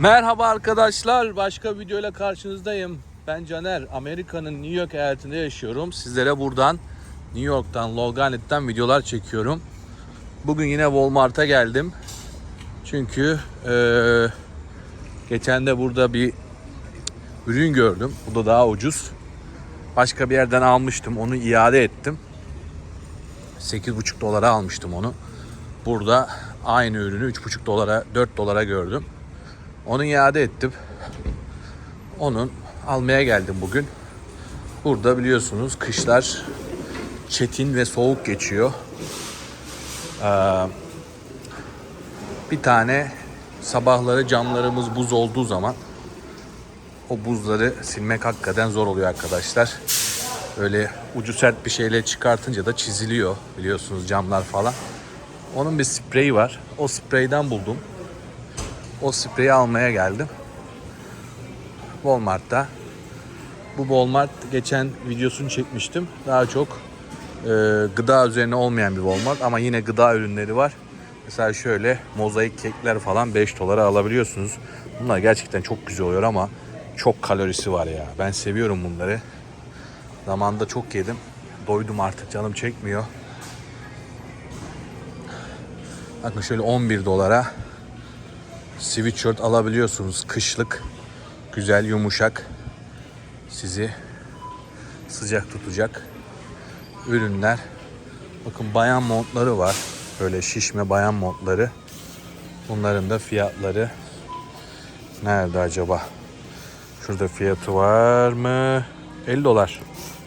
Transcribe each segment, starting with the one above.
Merhaba arkadaşlar. Başka videoyla karşınızdayım. Ben Caner. Amerika'nın New York eyaletinde yaşıyorum. Sizlere buradan New York'tan, Island'dan videolar çekiyorum. Bugün yine Walmart'a geldim. Çünkü eee, geçen de burada bir ürün gördüm. Bu da daha ucuz. Başka bir yerden almıştım. Onu iade ettim. 8,5 dolara almıştım onu. Burada aynı ürünü 3,5 dolara, 4 dolara gördüm. Onu iade ettim. Onun almaya geldim bugün. Burada biliyorsunuz kışlar çetin ve soğuk geçiyor. Ee, bir tane sabahları camlarımız buz olduğu zaman o buzları silmek hakikaten zor oluyor arkadaşlar. Öyle ucu sert bir şeyle çıkartınca da çiziliyor biliyorsunuz camlar falan. Onun bir spreyi var. O spreyden buldum. O spreyi almaya geldim. Walmart'ta. Bu Walmart geçen videosunu çekmiştim. Daha çok e, gıda üzerine olmayan bir Walmart ama yine gıda ürünleri var. Mesela şöyle mozaik kekler falan 5 dolara alabiliyorsunuz. Bunlar gerçekten çok güzel oluyor ama çok kalorisi var ya. Ben seviyorum bunları. Zamanında çok yedim. Doydum artık canım çekmiyor. Bakın şöyle 11 dolara sweatshirt alabiliyorsunuz. Kışlık, güzel, yumuşak. Sizi sıcak tutacak ürünler. Bakın bayan montları var. Böyle şişme bayan montları. Bunların da fiyatları nerede acaba? Şurada fiyatı var mı? 50 dolar.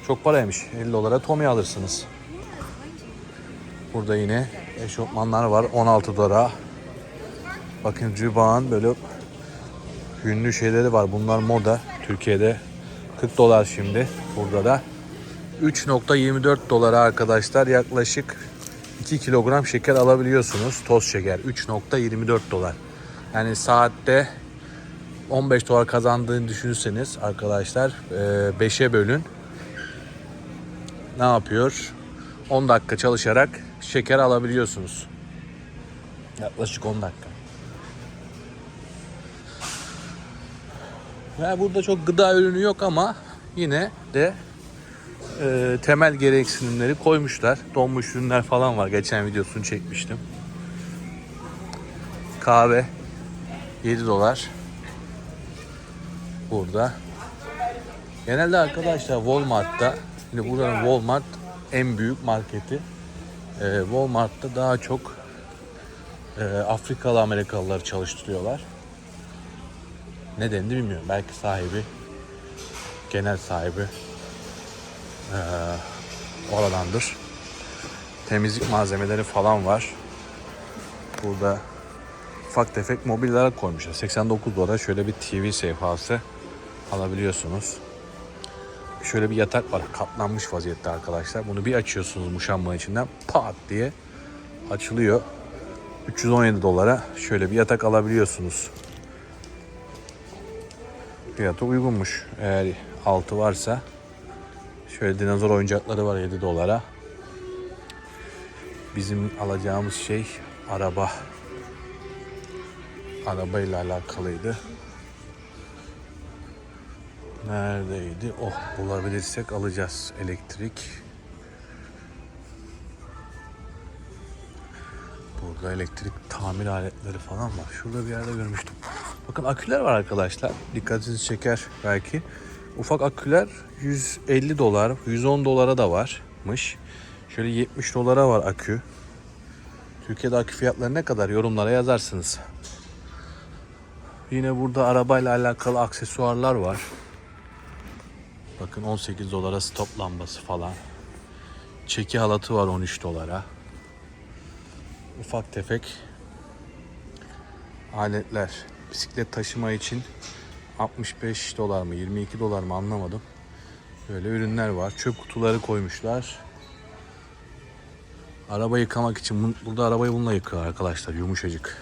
Çok paraymış. 50 dolara Tommy alırsınız. Burada yine eşofmanlar var 16 dolara. Bakın Cübağ'ın böyle ünlü şeyleri var. Bunlar moda. Türkiye'de 40 dolar şimdi. Burada da 3.24 dolara arkadaşlar yaklaşık 2 kilogram şeker alabiliyorsunuz. Toz şeker 3.24 dolar. Yani saatte 15 dolar kazandığını düşünürseniz arkadaşlar 5'e bölün. Ne yapıyor? 10 dakika çalışarak şeker alabiliyorsunuz. Yaklaşık 10 dakika. Ya burada çok gıda ürünü yok ama yine de e, temel gereksinimleri koymuşlar. Donmuş ürünler falan var. Geçen videosunu çekmiştim. Kahve 7 dolar. Burada. Genelde arkadaşlar Walmart'ta Şimdi buranın Walmart en büyük marketi. Ee, Walmart'ta daha çok e, Afrikalı Amerikalıları çalıştırıyorlar. Nedenini bilmiyorum. Belki sahibi, genel sahibi e, oradandır. Temizlik malzemeleri falan var. Burada ufak tefek mobilyalar koymuşlar. 89 dolara şöyle bir TV sehpası alabiliyorsunuz. Şöyle bir yatak var katlanmış vaziyette arkadaşlar. Bunu bir açıyorsunuz muşambanın içinden pat diye açılıyor. 317 dolara şöyle bir yatak alabiliyorsunuz. Fiyatı uygunmuş. Eğer altı varsa şöyle dinozor oyuncakları var 7 dolara. Bizim alacağımız şey araba. Arabayla alakalıydı. Neredeydi? Oh bulabilirsek alacağız elektrik. Burada elektrik tamir aletleri falan var. Şurada bir yerde görmüştüm. Bakın aküler var arkadaşlar. Dikkatinizi çeker belki. Ufak aküler 150 dolar, 110 dolara da varmış. Şöyle 70 dolara var akü. Türkiye'de akü fiyatları ne kadar yorumlara yazarsınız. Yine burada arabayla alakalı aksesuarlar var. Bakın 18 dolara stop lambası falan. Çeki halatı var 13 dolara. Ufak tefek aletler. Bisiklet taşıma için 65 dolar mı 22 dolar mı anlamadım. Böyle ürünler var. Çöp kutuları koymuşlar. Araba yıkamak için burada arabayı bununla yıkıyor arkadaşlar yumuşacık.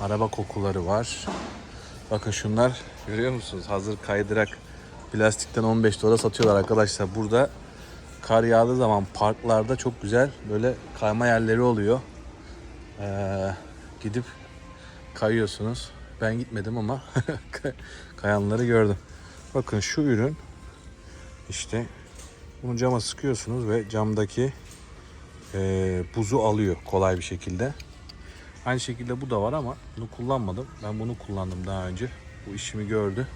Araba kokuları var. Bakın şunlar görüyor musunuz? Hazır kaydırak plastikten 15 dolara satıyorlar arkadaşlar. Burada kar yağdığı zaman parklarda çok güzel böyle kayma yerleri oluyor. Ee, gidip kayıyorsunuz. Ben gitmedim ama kayanları gördüm. Bakın şu ürün işte bunu cama sıkıyorsunuz ve camdaki e, buzu alıyor kolay bir şekilde. Aynı şekilde bu da var ama bunu kullanmadım. Ben bunu kullandım daha önce. Bu işimi gördü.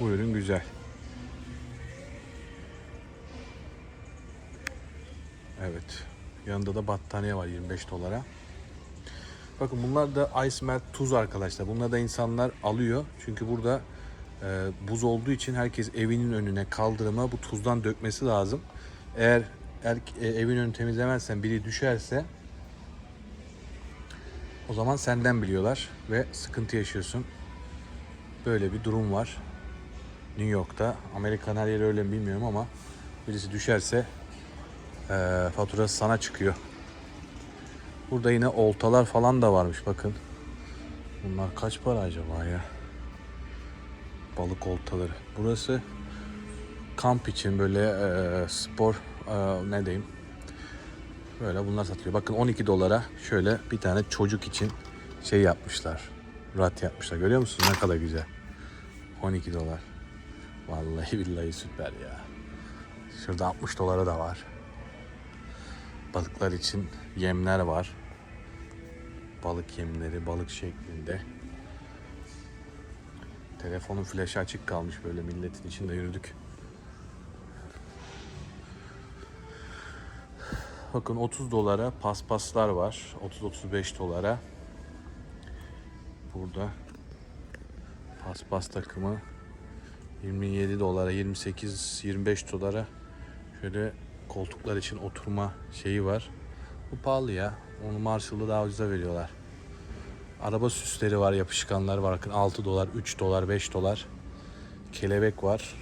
Bu ürün güzel. Evet. Yanında da battaniye var 25 dolara. Bakın bunlar da ice melt tuz arkadaşlar. Bunlar da insanlar alıyor. Çünkü burada e, buz olduğu için herkes evinin önüne kaldırıma bu tuzdan dökmesi lazım. Eğer er, e, evin önünü temizlemezsen biri düşerse o zaman senden biliyorlar ve sıkıntı yaşıyorsun. Böyle bir durum var. New York'ta. Amerikan her yeri öyle mi bilmiyorum ama birisi düşerse e, faturası sana çıkıyor. Burada yine oltalar falan da varmış bakın. Bunlar kaç para acaba ya? Balık oltaları. Burası kamp için böyle e, spor e, ne diyeyim? Böyle bunlar satılıyor. Bakın 12 dolara şöyle bir tane çocuk için şey yapmışlar. Rat yapmışlar. Görüyor musunuz ne kadar güzel. 12 dolar. Vallahi billahi süper ya. Şurada 60 dolara da var. Balıklar için yemler var. Balık yemleri, balık şeklinde. Telefonun flaşı açık kalmış böyle milletin içinde yürüdük. Bakın 30 dolara paspaslar var. 30-35 dolara. Burada paspas takımı 27 dolara, 28-25 dolara şöyle koltuklar için oturma şeyi var. Bu pahalı ya. Onu Marshall'da daha ucuza veriyorlar. Araba süsleri var, yapışkanlar var. Bakın 6 dolar, 3 dolar, 5 dolar. Kelebek var.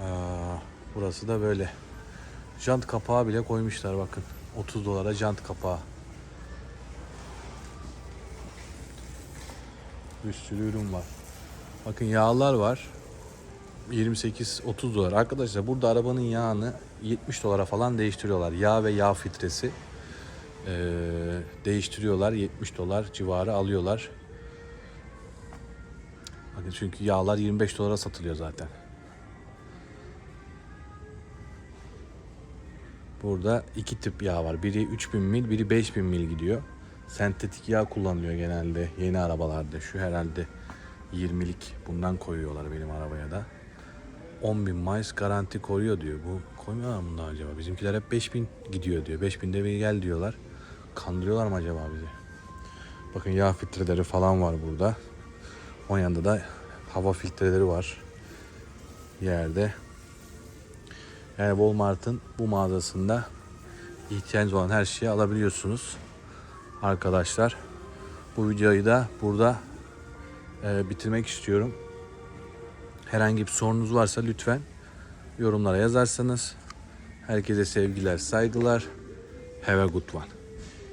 Aa, burası da böyle. Jant kapağı bile koymuşlar bakın. 30 dolara jant kapağı. Bir sürü ürün var. Bakın yağlar var. 28-30 dolar. Arkadaşlar burada arabanın yağını 70 dolara falan değiştiriyorlar. Yağ ve yağ filtresi eee, değiştiriyorlar. 70 dolar civarı alıyorlar. Bakın çünkü yağlar 25 dolara satılıyor zaten. Burada iki tip yağ var. Biri 3000 mil, biri 5000 mil gidiyor. Sentetik yağ kullanılıyor genelde yeni arabalarda. Şu herhalde 20'lik bundan koyuyorlar benim arabaya da. 10.000 miles garanti koruyor diyor. Bu koymuyorlar mı bundan acaba? Bizimkiler hep 5000 gidiyor diyor. 5000'de bir gel diyorlar. Kandırıyorlar mı acaba bizi? Bakın yağ filtreleri falan var burada. O yanında da hava filtreleri var. Yerde. Yani Walmart'ın bu mağazasında ihtiyacınız olan her şeyi alabiliyorsunuz. Arkadaşlar bu videoyu da burada e, bitirmek istiyorum. Herhangi bir sorunuz varsa lütfen yorumlara yazarsanız. Herkese sevgiler, saygılar. Have a good one.